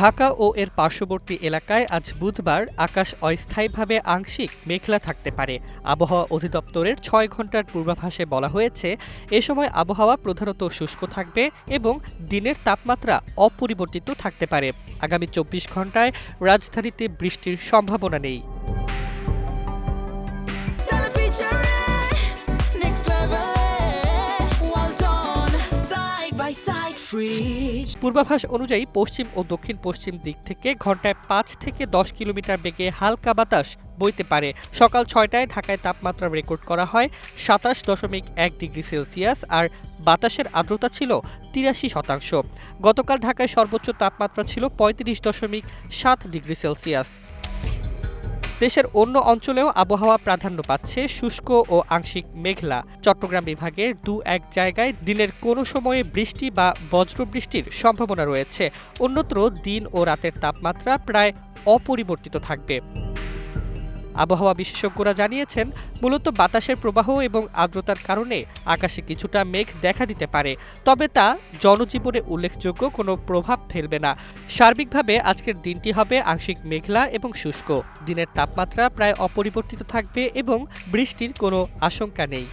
ঢাকা ও এর পার্শ্ববর্তী এলাকায় আজ বুধবার আকাশ অস্থায়ীভাবে আংশিক মেঘলা থাকতে পারে। আবহাওয়া অধিদপ্তরের ছয় ঘণ্টার পূর্বাভাসে বলা হয়েছে, এ সময় আবহাওয়া প্রধানত শুষ্ক থাকবে এবং দিনের তাপমাত্রা অপরিবর্তিত থাকতে পারে। আগামী চব্বিশ ঘন্টায় রাজধানীতে বৃষ্টির সম্ভাবনা নেই। পূর্বাভাস অনুযায়ী পশ্চিম ও দক্ষিণ পশ্চিম দিক থেকে ঘন্টায় পাঁচ থেকে দশ কিলোমিটার বেগে হালকা বাতাস বইতে পারে। সকাল ছয়টায় ঢাকায় তাপমাত্রা রেকর্ড করা হয় সাতাশ দশমিক এক ডিগ্রি সেলসিয়াস আর বাতাসের আর্দ্রতা ছিল তিরাশি শতাংশ। গতকাল ঢাকায় সর্বোচ্চ তাপমাত্রা ছিল পঁয়ত্রিশ দশমিক সাত ডিগ্রি সেলসিয়াস। দেশের অন্য অঞ্চলেও আবহাওয়া প্রাধান্য পাচ্ছে শুষ্ক ও আংশিক মেঘলা। চট্টগ্রাম বিভাগের দু এক জায়গায় দিনের কোনো সময়ে বৃষ্টি বা বজ্রবৃষ্টির সম্ভাবনা রয়েছে। অন্যত্র দিন ও রাতের তাপমাত্রা প্রায় অপরিবর্তিত থাকবে। আবহাওয়া বিশেষজ্ঞরা জানিয়েছেন, মূলত বাতাসের প্রবাহ এবং আর্দ্রতার কারণে আকাশে কিছুটা মেঘ দেখা দিতে পারে। তবে তা জনজীবনে উল্লেখযোগ্য, কোনো প্রভাব ফেলবে না। সার্বিকভাবে আজকের দিনটি হবে আংশিক মেঘলা এবং শুষ্ক। দিনের তাপমাত্রা প্রায় অপরিবর্তিত থাকবে এবং বৃষ্টির কোনো আশঙ্কা নেই।